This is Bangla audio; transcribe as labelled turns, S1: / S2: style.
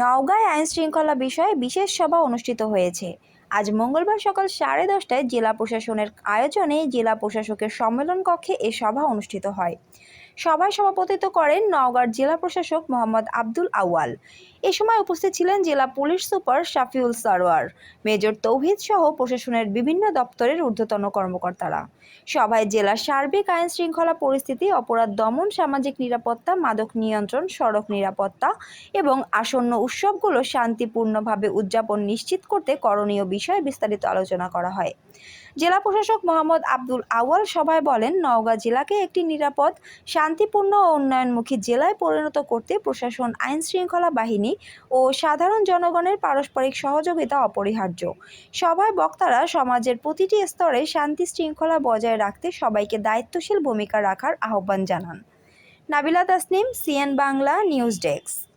S1: নওগাঁয় আইনশৃঙ্খলা বিষয়ে বিশেষ সভা অনুষ্ঠিত হয়েছে। আজ মঙ্গলবার সকাল সাড়ে দশটায় জেলা প্রশাসনের আয়োজনে জেলা প্রশাসকের সম্মেলন কক্ষে এ সভা অনুষ্ঠিত হয়। সভায় সভাপতিত্ব করেন নওগাঁর জেলা প্রশাসক মোহাম্মদ আব্দুল আউয়াল। এ সময় উপস্থিত ছিলেন জেলা police super Shafiul Sarwar, major Tauhid সহ প্রশাসনের বিভিন্ন দপ্তরের ঊর্ধ্বতন কর্মকর্তারা। সভায় জেলার সার্বিক আইন শৃঙ্খলা পরিস্থিতি, অপরাধ দমন, সামাজিক নিরাপত্তা, মাদক নিয়ন্ত্রণ, সড়ক নিরাপত্তা এবং আসন্ন উৎসবগুলো শান্তিপূর্ণভাবে উদযাপন নিশ্চিত করতে করণীয় বিষয়ে বিস্তারিত আলোচনা করা হয়। জেলা প্রশাসক মোহাম্মদ আব্দুল আওয়াল সভায় বলেন, নওগাঁ জেলাকে একটি নিরাপদ, শান্তিপূর্ণ ও উন্নয়নমুখী জেলায় পরিণত করতে প্রশাসন আইন শৃঙ্খলা বাহিনী ও সাধারণ জনগণের পারস্পরিক সহযোগিতা অপরিহার্য। সভায় বক্তারা সমাজের প্রতিটি স্তরে শান্তি শৃঙ্খলা বজায় রাখতে সবাইকে দায়িত্বশীল ভূমিকা রাখার আহ্বান জানান। Nabila Tasnim, CN Bangla, news desk.